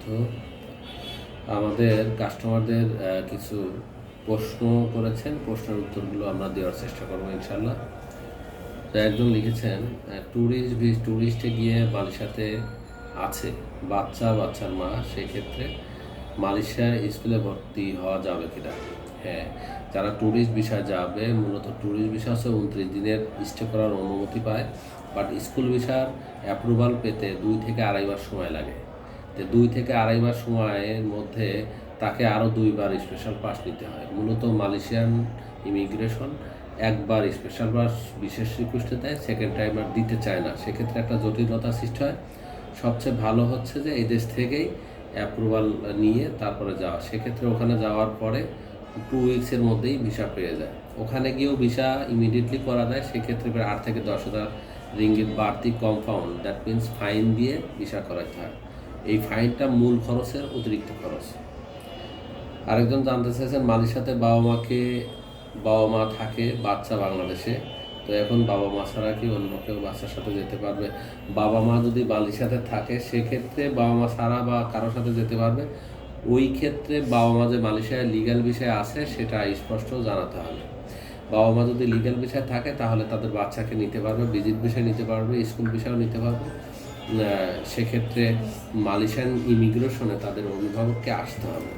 বারাকাতু আমাদের কাস্টমারদের কিছু প্রশ্ন করেছেন। প্রশ্নের উত্তরগুলো আমরা দেওয়ার চেষ্টা করব ইনশাল্লাহ তো একজন লিখেছেন ট্যুরিস্ট ট্যুরিস্টে গিয়ে মালয়েশিয়াতে আছে, বাচ্চা, বাচ্চার মা, সেক্ষেত্রে মালয়েশিয়া স্কুলে ভর্তি হওয়া যাবে কিনা? হ্যাঁ যারা ট্যুরিস্ট ভিসা যাবে, মূলত ট্যুরিস্ট ভিসা হচ্ছে উনত্রিশ দিনের স্টে করার অনুমতি পায়। বাট স্কুল ভিসার অ্যাপ্রুভাল পেতে দুই থেকে আড়াই মাস সময় লাগে। তো দুই থেকে আড়াই মাস সময়ের মধ্যে তাকে আরও দুইবার স্পেশাল পাস নিতে হয়। মূলত মালয়েশিয়ান ইমিগ্রেশন একবার স্পেশাল পাস বিশেষ রিকোয়েস্টে দেয় সেকেন্ড টাইম আর দিতে চায় না। সেক্ষেত্রে একটা জটিলতা সৃষ্টি হয়। সবচেয়ে ভালো হচ্ছে যে এই দেশ থেকেই অ্যাপ্রুভাল নিয়ে তারপরে যাওয়া। সেক্ষেত্রে ওখানে যাওয়ার পরে টু উইক্সের মধ্যেই ভিসা পেয়ে যায়। ওখানে গিয়েও ভিসা ইমিডিয়েটলি করা যায়। সেক্ষেত্রে প্রায় আট থেকে দশ হাজার রিঙ্গিত বাড়তি কম্পাউন্ড দ্যাট মিন্স ফাইন দিয়ে ভিসা করাতে হয়। এই ফাইনটা মূল খরচের অতিরিক্ত খরচ। আরেকজন জানতে চাইছেন মালির সাথে বাবা মাকে, বাবা মা থাকে বাচ্চা বাংলাদেশে, তো এখন বাবা মা ছাড়া কি অন্য কেউ বাচ্চার সাথে যেতে পারবে? বাবা মা যদি মালয়েশিয়াতে থাকে, সেক্ষেত্রে বাবা মা ছাড়া বা কারোর সাথে যেতে পারবে? ওই ক্ষেত্রে বাবা মা যে মালয়েশিয়ায় লিগ্যাল বিষয় আছে, সেটা স্পষ্ট জানাতে হবে। বাবা মা যদি লিগ্যাল বিষয় থাকে, তাহলে তাদের বাচ্চাকে নিতে পারবে ভিজিট বিষয় নিতে পারবে স্কুল বিষয়ও নিতে পারবে। সেক্ষেত্রে মালয়েশিয়ান ইমিগ্রেশনে তাদের অভিভাবককে আসতে হবে।